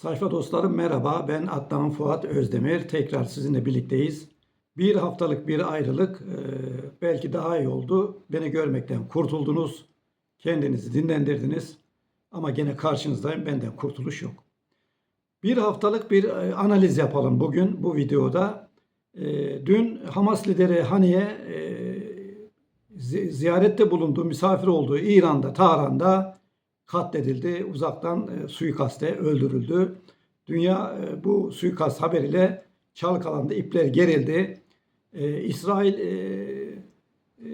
Sayfa dostlarım merhaba. Ben Adnan Fuat Özdemir. Tekrar sizinle birlikteyiz. Bir haftalık bir ayrılık e, belki daha iyi oldu. Beni görmekten kurtuldunuz. Kendinizi dinlendirdiniz. Ama gene karşınızdayım. Benden kurtuluş yok. Bir haftalık bir e, analiz yapalım bugün bu videoda. E, Dün Hamas lideri Haniye e, zi- ziyarette bulunduğu, misafir olduğu İran'da, Tahran'da katledildi. Uzaktan e, suikaste öldürüldü. Dünya e, bu suikast haberiyle çalkalandı, ipler gerildi. E, İsrail e, e,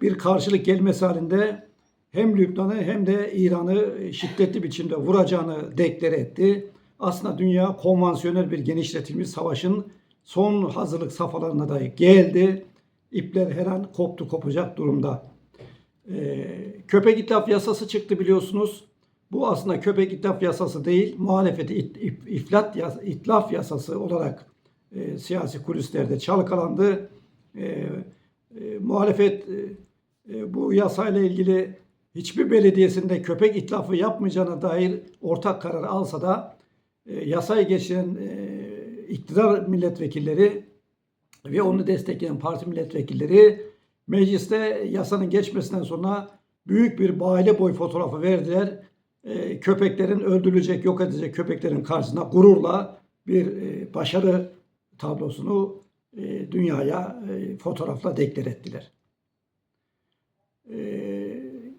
bir karşılık gelmesi halinde hem Lübnan'ı hem de İran'ı şiddetli biçimde vuracağını deklare etti. Aslında dünya konvansiyonel bir genişletilmiş savaşın son hazırlık safhalarına da geldi. İpler her an koptu kopacak durumda. Ee, köpek itlaf yasası çıktı biliyorsunuz. Bu aslında köpek itlaf yasası değil, muhalefeti iflat yas- itlaf yasası olarak e, siyasi kulislerde çalkalandı. E, e, muhalefet e, e, bu yasayla ilgili hiçbir belediyesinde köpek itlafı yapmayacağına dair ortak karar alsa da e, yasayı geçiren e, iktidar milletvekilleri ve onu destekleyen parti milletvekilleri mecliste yasanın geçmesinden sonra büyük bir aile boy fotoğrafı verdiler. Ee, köpeklerin öldürülecek, yok edecek köpeklerin karşısında gururla bir e, başarı tablosunu e, dünyaya e, fotoğrafla deklar ettiler.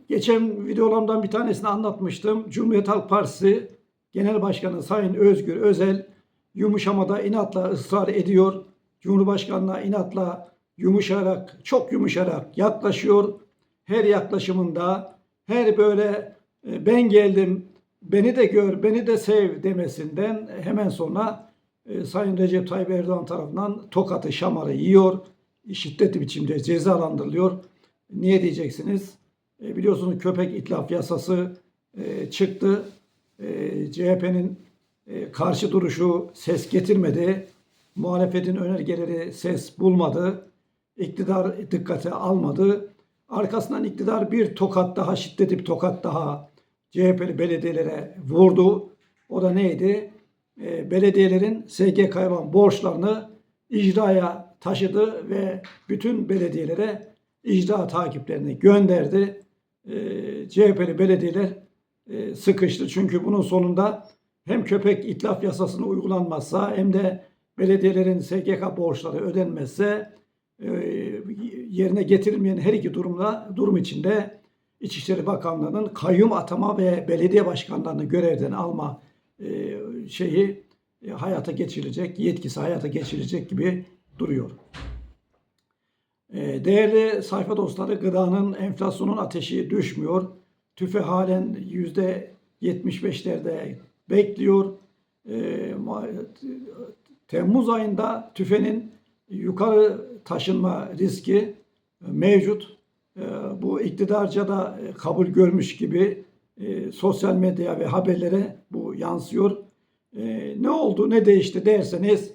Geçen videolarımdan bir tanesini anlatmıştım. Cumhuriyet Halk Partisi Genel Başkanı Sayın Özgür Özel yumuşamada inatla ısrar ediyor. Cumhurbaşkanına inatla yumuşarak, çok yumuşarak yaklaşıyor. Her yaklaşımında, her böyle e, ben geldim, beni de gör, beni de sev demesinden hemen sonra e, Sayın Recep Tayyip Erdoğan tarafından tokatı, şamarı yiyor. Şiddetli biçimde cezalandırılıyor. Niye diyeceksiniz? E, biliyorsunuz köpek itlaf yasası e, çıktı. E, CHP'nin e, karşı duruşu ses getirmedi. Muhalefetin önergeleri ses bulmadı. İktidar dikkate almadı. Arkasından iktidar bir tokat daha, şiddetli bir tokat daha CHP'li belediyelere vurdu. O da neydi? E, belediyelerin olan borçlarını icraya taşıdı ve bütün belediyelere icra takiplerini gönderdi. E, CHP'li belediyeler sıkıştı. Çünkü bunun sonunda hem köpek itlaf yasasını uygulanmazsa hem de belediyelerin SGK borçları ödenmezse e, yerine getirilmeyen her iki durumda durum içinde İçişleri Bakanlığı'nın kayyum atama ve belediye başkanlarını görevden alma e, şeyi e, hayata geçirilecek, yetkisi hayata geçirilecek gibi duruyor. E, Değerli sayfa dostları gıdanın enflasyonun ateşi düşmüyor. TÜFE halen yüzde 75'lerde bekliyor. Temmuz ayında TÜFE'nin yukarı taşınma riski mevcut. E, Bu iktidarca da e, kabul görmüş gibi e, sosyal medya ve haberlere bu yansıyor. E, Ne oldu, ne değişti derseniz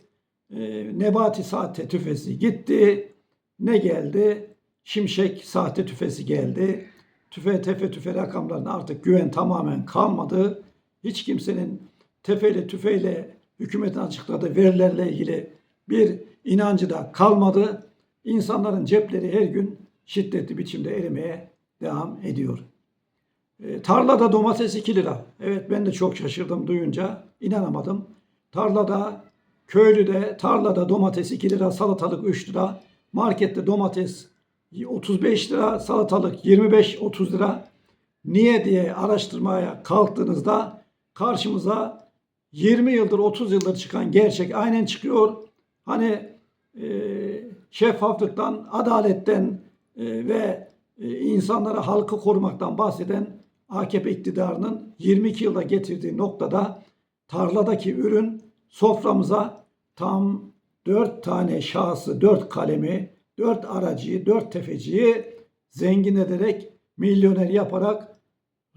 Nebati sahte tüfesi gitti. Ne geldi? Şimşek sahte tüfesi geldi. Tüfe tefe tüfe rakamlarına artık güven tamamen kalmadı. Hiç kimsenin tefeyle tüfeyle hükümetin açıkladığı verilerle ilgili bir inancı da kalmadı. İnsanların cepleri her gün şiddetli biçimde erimeye devam ediyor. E, tarlada domates 2 lira. Evet ben de çok şaşırdım duyunca. inanamadım. Tarlada, köylüde, tarlada domates 2 lira, salatalık 3 lira. Markette domates 35 lira, salatalık 25-30 lira. Niye diye araştırmaya kalktığınızda karşımıza 20 yıldır 30 yıldır çıkan gerçek aynen çıkıyor. Hani e, şeffaflıktan, adaletten ve e, insanlara halkı korumaktan bahseden AKP iktidarının 22 yılda getirdiği noktada tarladaki ürün soframıza tam 4 tane şahsı, 4 kalemi, 4 aracıyı, 4 tefeciyi zengin ederek, milyoner yaparak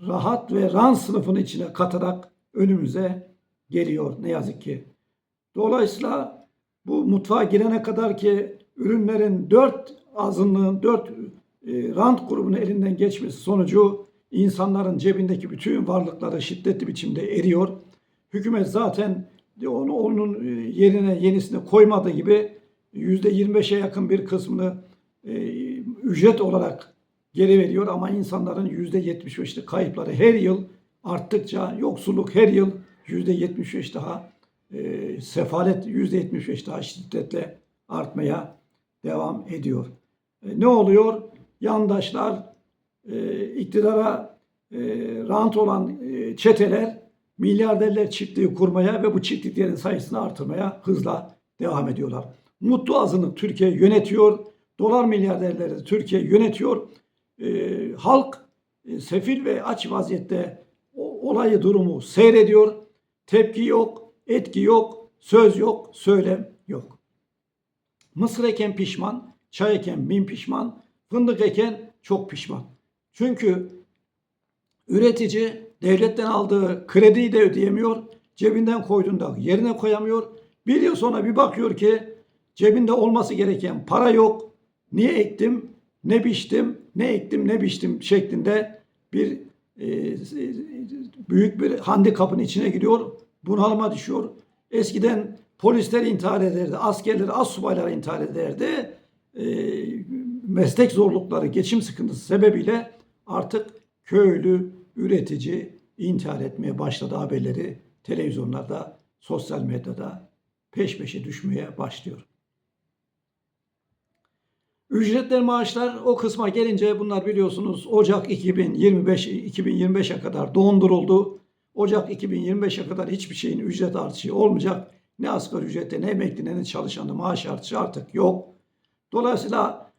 rahat ve ran sınıfının içine katarak önümüze geliyor ne yazık ki. Dolayısıyla bu mutfağa girene kadar ki ürünlerin dört azınlığın, dört e, rant grubunun elinden geçmesi sonucu insanların cebindeki bütün varlıkları şiddetli biçimde eriyor. hükümet zaten onu onun e, yerine yenisini koymadığı gibi %25'e yakın bir kısmını e, ücret olarak geri veriyor ama insanların %75'lik kayıpları her yıl arttıkça yoksulluk her yıl %75 daha e, sefalet %75 daha şiddetle artmaya devam ediyor. E, ne oluyor? Yandaşlar e, iktidara e, rant olan çeteler milyarderler çiftliği kurmaya ve bu çiftliklerin sayısını artırmaya hızla devam ediyorlar. Mutlu azınlık Türkiye yönetiyor. Dolar milyarderleri Türkiye yönetiyor. Halk sefil ve aç vaziyette o- olayı durumu seyrediyor. Tepki yok, etki yok, söz yok, söylem yok. Mısır eken pişman, çay eken bin pişman, fındık eken çok pişman. Çünkü üretici devletten aldığı krediyi de ödeyemiyor, cebinden koyduğunda yerine koyamıyor. Bir yıl sonra bir bakıyor ki cebinde olması gereken para yok. Niye ektim, ne biçtim, ne ektim, ne biçtim şeklinde bir e, büyük bir handikapın içine giriyor, bunalıma düşüyor. Eskiden polisler intihar ederdi, askerler, assubaylar intihar ederdi. E, meslek zorlukları, geçim sıkıntısı sebebiyle artık köylü, üretici intihar etmeye başladı haberleri televizyonlarda, sosyal medyada peş peşe düşmeye başlıyor. Ücretler maaşlar o kısma gelince bunlar biliyorsunuz Ocak 2025 2025'e kadar donduruldu. Ocak 2025'e kadar hiçbir şeyin ücret artışı olmayacak. Ne asgari ücrette ne emekli ne çalışanı maaş artışı artık yok. Dolayısıyla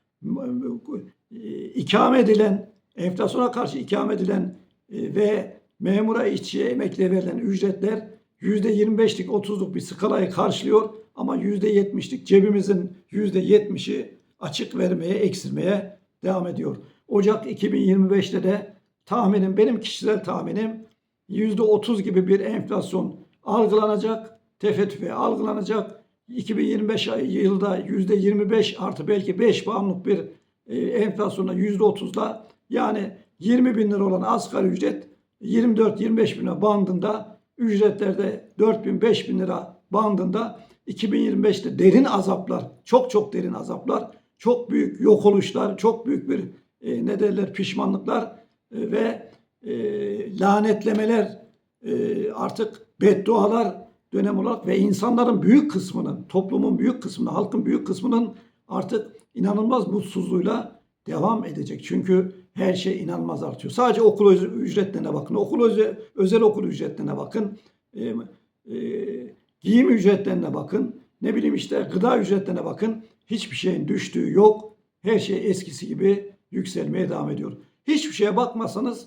e, ikame edilen enflasyona karşı ikame edilen e, ve memura işçiye emekliye verilen ücretler %25'lik 30'luk bir skalayı karşılıyor ama %70'lik cebimizin %70'i açık vermeye, eksilmeye devam ediyor. Ocak 2025'te de tahminim, benim kişisel tahminim %30 gibi bir enflasyon algılanacak, tefe tüfe algılanacak. 2025 yılda %25 artı belki 5 puanlık bir e, enflasyonla %30'da yani 20 bin lira olan asgari ücret 24-25 bin lira bandında ücretlerde 4 bin 5 bin lira bandında 2025'te derin azaplar çok çok derin azaplar çok büyük yok oluşlar çok büyük bir e, ne derler pişmanlıklar e, ve e, lanetlemeler e, artık beddualar dönem olarak ve insanların büyük kısmının toplumun büyük kısmının halkın büyük kısmının artık inanılmaz mutsuzluğuyla devam edecek. Çünkü her şey inanılmaz artıyor. Sadece okul ücretlerine bakın. Okul özel, özel okul ücretlerine bakın. E, e, giyim ücretlerine bakın. Ne bileyim işte gıda ücretlerine bakın. Hiçbir şeyin düştüğü yok. Her şey eskisi gibi yükselmeye devam ediyor. Hiçbir şeye bakmasanız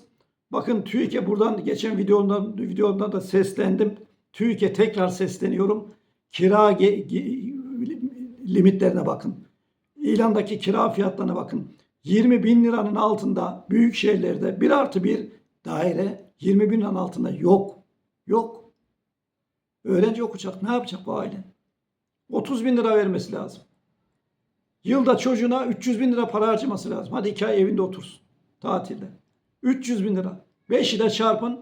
bakın TÜİK'e buradan geçen videomda, videomda da seslendim. TÜİK'e tekrar sesleniyorum. Kira limitlerine bakın. İlandaki kira fiyatlarına bakın. 20 bin liranın altında büyük şehirlerde bir artı bir daire 20 bin liranın altında yok. Yok. Öğrenci okuyacak. Ne yapacak bu aile? 30 bin lira vermesi lazım. Yılda çocuğuna 300 bin lira para harcaması lazım. Hadi iki ay evinde otursun. Tatilde. 300 bin lira. 5 ile çarpın.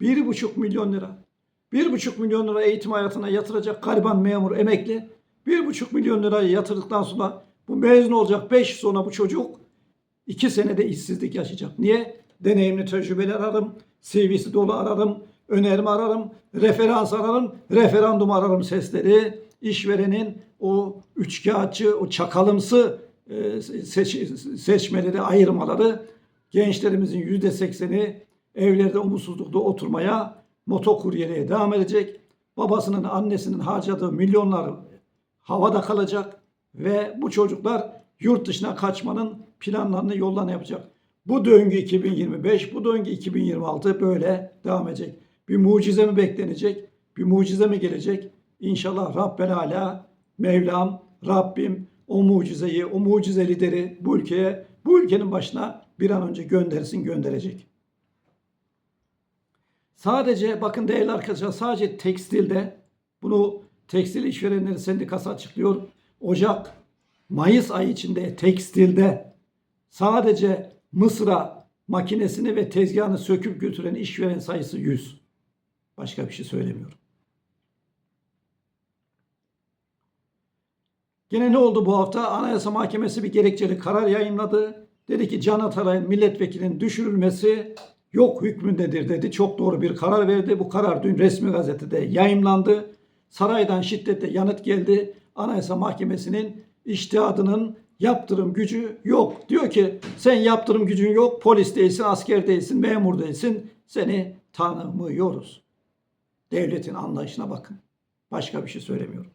1,5 milyon lira. 1,5 milyon lira eğitim hayatına yatıracak gariban memur emekli. 1,5 milyon lirayı yatırdıktan sonra bu mezun olacak 5 yıl sonra bu çocuk 2 senede işsizlik yaşayacak. Niye? Deneyimli tecrübeli ararım, CV'si dolu ararım, önerimi ararım, referans ararım, referandum ararım sesleri. işverenin o üçkağıtçı, o çakalımsı e, seç, seçmeleri, ayırmaları gençlerimizin yüzde sekseni evlerde umutsuzlukta oturmaya, motokuryeliğe devam edecek. Babasının, annesinin harcadığı milyonlar havada kalacak ve bu çocuklar yurt dışına kaçmanın planlarını yoldan yapacak. Bu döngü 2025, bu döngü 2026 böyle devam edecek. Bir mucize mi beklenecek? Bir mucize mi gelecek? İnşallah Rabbel Ala, Mevlam, Rabbim o mucizeyi, o mucize lideri bu ülkeye, bu ülkenin başına bir an önce göndersin, gönderecek. Sadece bakın değerli arkadaşlar sadece tekstilde bunu Tekstil İşverenleri Sendikası açıklıyor. Ocak, Mayıs ayı içinde tekstilde sadece Mısır'a makinesini ve tezgahını söküp götüren işveren sayısı 100. Başka bir şey söylemiyorum. Gene ne oldu bu hafta? Anayasa Mahkemesi bir gerekçeli karar yayınladı. Dedi ki Can Atalay'ın milletvekilinin düşürülmesi yok hükmündedir dedi. Çok doğru bir karar verdi. Bu karar dün resmi gazetede yayımlandı. Saraydan şiddetle yanıt geldi. Anayasa Mahkemesi'nin iştihadının yaptırım gücü yok. Diyor ki sen yaptırım gücün yok, polis değilsin, asker değilsin, memur değilsin. Seni tanımıyoruz. Devletin anlayışına bakın. Başka bir şey söylemiyorum.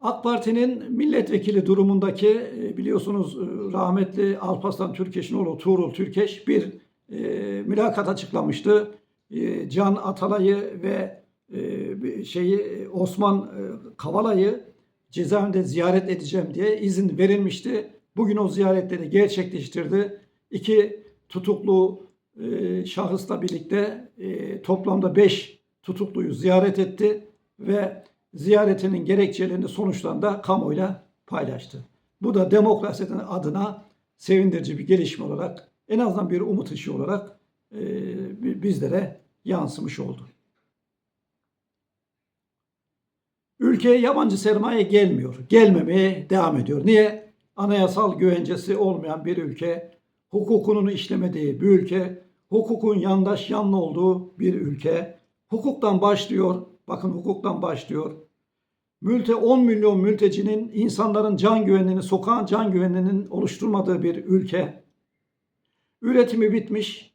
AK Parti'nin milletvekili durumundaki e, biliyorsunuz e, rahmetli Alparslan Türkeş'in Tuğrul Türkeş bir e, mülakat açıklamıştı. E, Can Atalay'ı ve e, şeyi e, Osman e, Kavala'yı cezaevinde ziyaret edeceğim diye izin verilmişti. Bugün o ziyaretleri gerçekleştirdi. İki tutuklu e, şahısla birlikte e, toplamda beş tutukluyu ziyaret etti ve ziyaretinin gerekçelerini sonuçlarını da kamuoyuyla paylaştı. Bu da demokrasinin adına sevindirici bir gelişme olarak en azından bir umut ışığı olarak e, bizlere yansımış oldu. Ülkeye yabancı sermaye gelmiyor. Gelmemeye devam ediyor. Niye? Anayasal güvencesi olmayan bir ülke, hukukunun işlemediği bir ülke, hukukun yandaş yanlı olduğu bir ülke, hukuktan başlıyor, bakın hukuktan başlıyor. Mülte 10 milyon mültecinin insanların can güvenliğini, sokağın can güvenliğinin oluşturmadığı bir ülke. Üretimi bitmiş,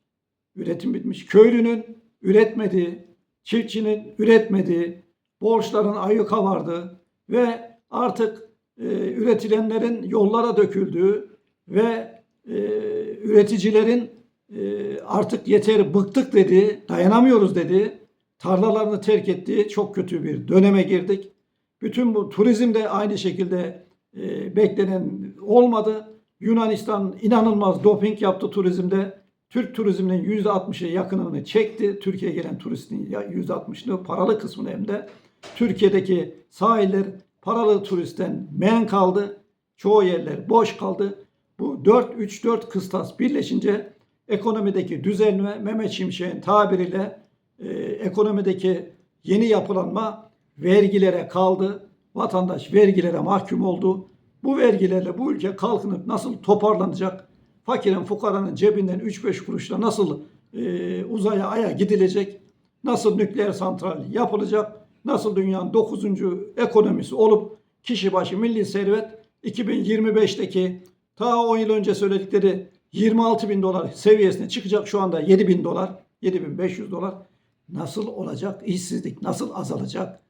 üretim bitmiş. Köylünün üretmediği, çiftçinin üretmediği, borçların ayyuka vardı ve artık e, üretilenlerin yollara döküldüğü ve e, üreticilerin e, artık yeter bıktık dedi, dayanamıyoruz dedi, tarlalarını terk etti, çok kötü bir döneme girdik. Bütün bu turizm de aynı şekilde e, beklenen olmadı. Yunanistan inanılmaz doping yaptı turizmde. Türk turizminin %60'ı yakınını çekti. Türkiye'ye gelen turistin %60'ını paralı kısmını hem de Türkiye'deki sahiller paralı turistten men kaldı. Çoğu yerler boş kaldı. Bu 4-3-4 kıstas birleşince ekonomideki düzenleme Mehmet Şimşek'in tabiriyle e, ekonomideki yeni yapılanma vergilere kaldı. Vatandaş vergilere mahkum oldu. Bu vergilerle bu ülke kalkınıp nasıl toparlanacak? Fakirin fukaranın cebinden 3-5 kuruşla nasıl e, uzaya aya gidilecek? Nasıl nükleer santral yapılacak? Nasıl dünyanın 9. ekonomisi olup kişi başı milli servet 2025'teki ta 10 yıl önce söyledikleri 26 bin dolar seviyesine çıkacak şu anda 7 bin dolar, 7500 dolar. Nasıl olacak? İşsizlik nasıl azalacak?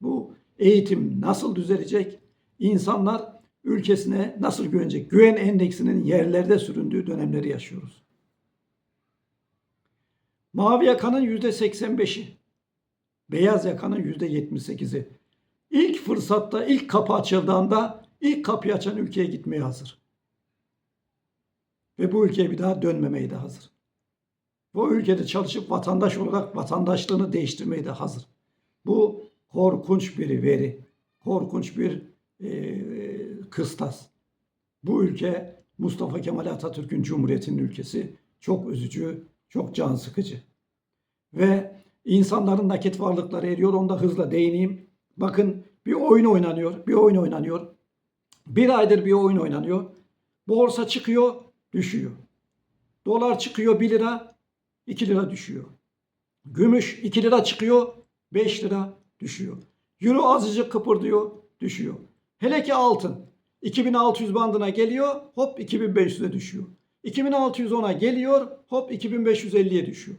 Bu eğitim nasıl düzelecek? İnsanlar ülkesine nasıl güvenecek? Güven endeksinin yerlerde süründüğü dönemleri yaşıyoruz. Mavi yakanın yüzde 85'i, beyaz yakanın yüzde 78'i. İlk fırsatta, ilk kapı açıldığında ilk kapıyı açan ülkeye gitmeye hazır. Ve bu ülkeye bir daha dönmemeye de hazır. Bu ülkede çalışıp vatandaş olarak vatandaşlığını değiştirmeye de hazır. Bu korkunç bir veri, korkunç bir e, kıstas. Bu ülke Mustafa Kemal Atatürk'ün Cumhuriyeti'nin ülkesi. Çok üzücü, çok can sıkıcı. Ve insanların nakit varlıkları eriyor. Onda hızla değineyim. Bakın bir oyun oynanıyor, bir oyun oynanıyor. Bir aydır bir oyun oynanıyor. Borsa çıkıyor, düşüyor. Dolar çıkıyor 1 lira, 2 lira düşüyor. Gümüş 2 lira çıkıyor, 5 lira düşüyor. Euro azıcık kıpırdıyor, düşüyor. Hele ki altın 2600 bandına geliyor, hop 2500'e düşüyor. 2610'a geliyor, hop 2550'ye düşüyor.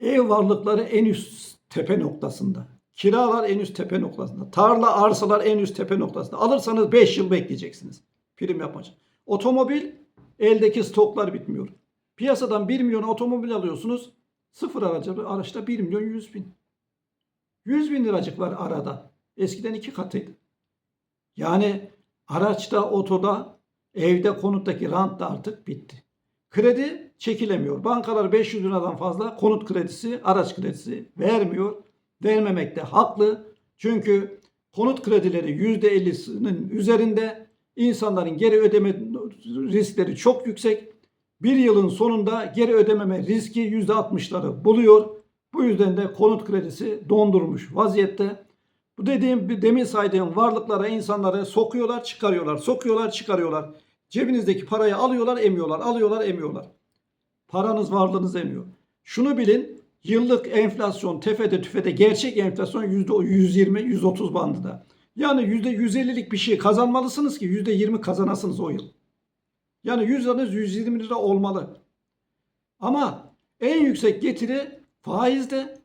Ev varlıkları en üst tepe noktasında. Kiralar en üst tepe noktasında. Tarla, arsalar en üst tepe noktasında. Alırsanız 5 yıl bekleyeceksiniz. Prim yapacak. Otomobil eldeki stoklar bitmiyor. Piyasadan 1 milyon otomobil alıyorsunuz. Sıfır aracı, araçta 1 milyon 100 bin. 100 bin liracık var arada. Eskiden iki katıydı. Yani araçta, otoda, evde, konuttaki rant da artık bitti. Kredi çekilemiyor. Bankalar 500 liradan fazla konut kredisi, araç kredisi vermiyor. Vermemekte haklı. Çünkü konut kredileri %50'sinin üzerinde insanların geri ödeme riskleri çok yüksek. bir yılın sonunda geri ödememe riski %60'ları buluyor. Bu yüzden de konut kredisi dondurmuş vaziyette. Bu dediğim demin saydığım varlıklara insanları sokuyorlar çıkarıyorlar sokuyorlar çıkarıyorlar. Cebinizdeki parayı alıyorlar emiyorlar alıyorlar emiyorlar. Paranız varlığınız emiyor. Şunu bilin yıllık enflasyon tefede tüfede gerçek enflasyon %120-130 bandında. Yani %150'lik bir şey kazanmalısınız ki %20 kazanasınız o yıl. Yani 100 liranız 120 lira olmalı. Ama en yüksek getiri faizde,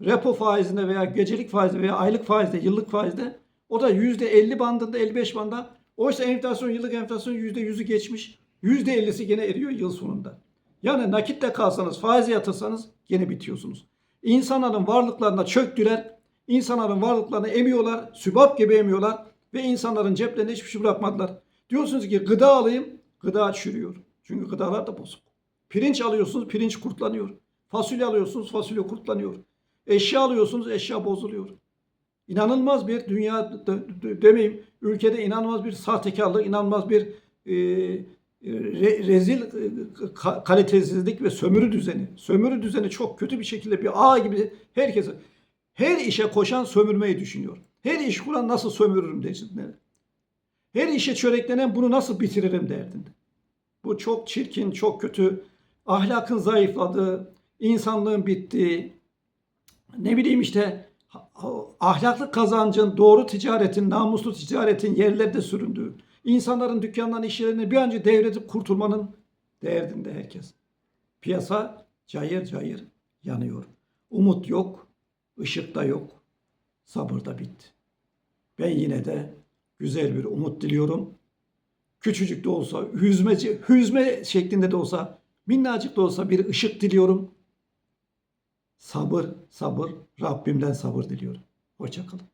repo faizinde veya gecelik faizde veya aylık faizde, yıllık faizde o da %50 bandında, 55 bandında. Oysa enflasyon, yıllık enflasyon %100'ü geçmiş. %50'si gene eriyor yıl sonunda. Yani nakitte kalsanız, faize yatırsanız gene bitiyorsunuz. İnsanların varlıklarına çöktüler. İnsanların varlıklarını emiyorlar. Sübap gibi emiyorlar. Ve insanların ceplerine hiçbir şey bırakmadılar. Diyorsunuz ki gıda alayım. Gıda çürüyor. Çünkü gıdalar da bozuk. Pirinç alıyorsunuz, pirinç kurtlanıyor. Fasulye alıyorsunuz, fasulye kurtlanıyor. Eşya alıyorsunuz, eşya bozuluyor. İnanılmaz bir dünya de- de- demeyeyim, ülkede inanılmaz bir sahtekarlık, inanılmaz bir e, re- rezil e, ka- kalitesizlik ve sömürü düzeni. Sömürü düzeni çok kötü bir şekilde bir ağ gibi herkese her işe koşan sömürmeyi düşünüyor. Her iş kuran nasıl sömürürüm derdinde. Her işe çöreklenen bunu nasıl bitiririm derdinde. Bu çok çirkin, çok kötü. Ahlakın zayıfladığı, insanlığın bittiği, ne bileyim işte ahlaklı kazancın, doğru ticaretin, namuslu ticaretin yerlerde süründüğü, insanların dükkanlarını, işlerini bir an önce devredip kurtulmanın derdinde herkes. Piyasa cayır cayır yanıyor. Umut yok, ışık da yok, sabır da bitti. Ben yine de güzel bir umut diliyorum. Küçücük de olsa, hüzmeci, hüzme şeklinde de olsa, minnacık da olsa bir ışık diliyorum. Sabır, sabır, Rabbimden sabır diliyorum. Hoşçakalın.